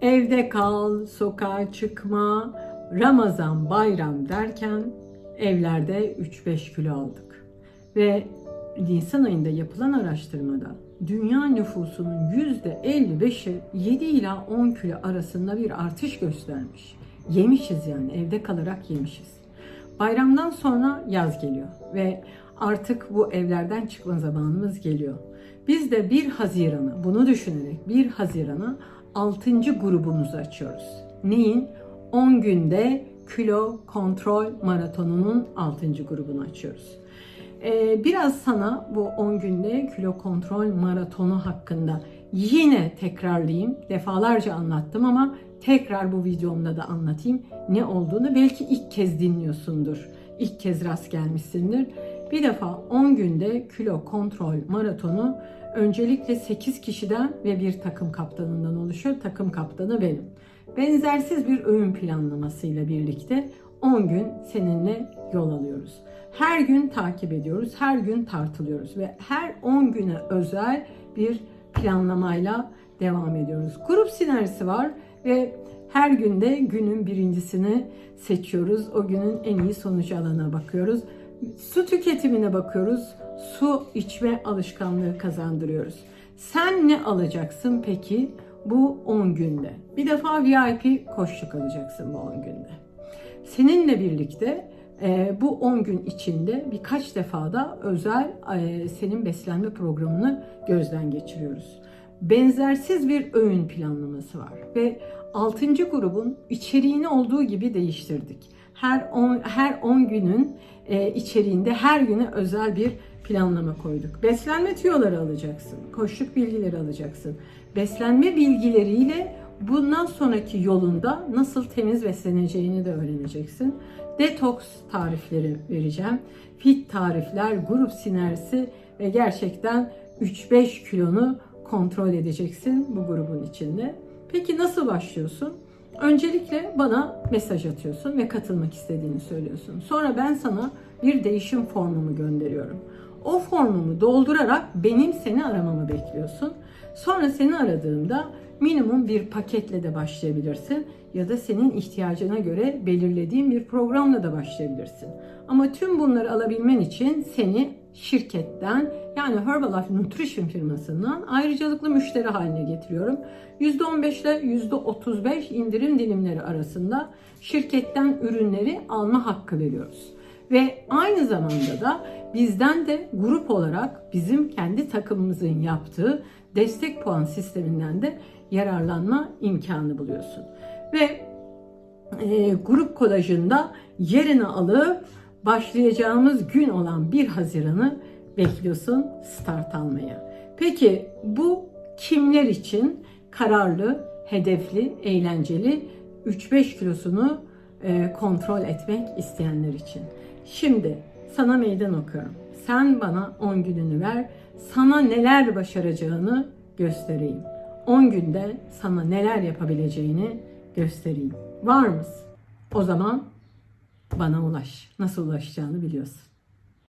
Evde kal, sokağa çıkma, Ramazan, bayram derken evlerde 3-5 kilo aldık. Ve Nisan ayında yapılan araştırmada dünya nüfusunun %55'i 7 ila 10 kilo arasında bir artış göstermiş. Yemişiz yani evde kalarak yemişiz. Bayramdan sonra yaz geliyor ve artık bu evlerden çıkma zamanımız geliyor. Biz de 1 Haziran'ı bunu düşünerek 1 Haziran'a 6. grubumuzu açıyoruz. Neyin? 10 günde kilo kontrol maratonunun 6. grubunu açıyoruz. Ee, biraz sana bu 10 günde kilo kontrol maratonu hakkında yine tekrarlayayım. Defalarca anlattım ama tekrar bu videomda da anlatayım ne olduğunu. Belki ilk kez dinliyorsundur. İlk kez rast gelmişsindir. Bir defa 10 günde kilo kontrol maratonu öncelikle 8 kişiden ve bir takım kaptanından oluşuyor. Takım kaptanı benim. Benzersiz bir öğün planlamasıyla birlikte 10 gün seninle yol alıyoruz. Her gün takip ediyoruz, her gün tartılıyoruz ve her 10 güne özel bir planlamayla devam ediyoruz. Grup sinerjisi var ve her günde günün birincisini seçiyoruz. O günün en iyi sonucu alana bakıyoruz. Su tüketimine bakıyoruz. Su içme alışkanlığı kazandırıyoruz. Sen ne alacaksın peki bu 10 günde? Bir defa VIP koşluk alacaksın bu 10 günde. Seninle birlikte e, bu 10 gün içinde birkaç defa da özel e, senin beslenme programını gözden geçiriyoruz. Benzersiz bir öğün planlaması var ve 6. grubun içeriğini olduğu gibi değiştirdik. Her 10 her 10 günün e, içeriğinde her güne özel bir planlama koyduk. Beslenme tüyoları alacaksın, koşluk bilgileri alacaksın. Beslenme bilgileriyle bundan sonraki yolunda nasıl temiz besleneceğini de öğreneceksin. Detoks tarifleri vereceğim. Fit tarifler, grup sinerjisi ve gerçekten 3-5 kilonu kontrol edeceksin bu grubun içinde. Peki nasıl başlıyorsun? Öncelikle bana mesaj atıyorsun ve katılmak istediğini söylüyorsun. Sonra ben sana bir değişim formumu gönderiyorum. O formumu doldurarak benim seni aramamı bekliyorsun. Sonra seni aradığımda minimum bir paketle de başlayabilirsin ya da senin ihtiyacına göre belirlediğim bir programla da başlayabilirsin. Ama tüm bunları alabilmen için seni şirketten yani Herbalife Nutrition firmasından ayrıcalıklı müşteri haline getiriyorum. %15 ile %35 indirim dilimleri arasında şirketten ürünleri alma hakkı veriyoruz. Ve aynı zamanda da bizden de grup olarak bizim kendi takımımızın yaptığı destek puan sisteminden de yararlanma imkanı buluyorsun. Ve e, grup kolajında yerini alıp başlayacağımız gün olan 1 Haziran'ı bekliyorsun start almaya. Peki bu kimler için kararlı, hedefli, eğlenceli 3-5 kilosunu e, kontrol etmek isteyenler için. Şimdi sana meydan okuyorum. Sen bana 10 gününü ver. Sana neler başaracağını göstereyim. 10 günde sana neler yapabileceğini göstereyim. Var mısın? O zaman bana ulaş. Nasıl ulaşacağını biliyorsun.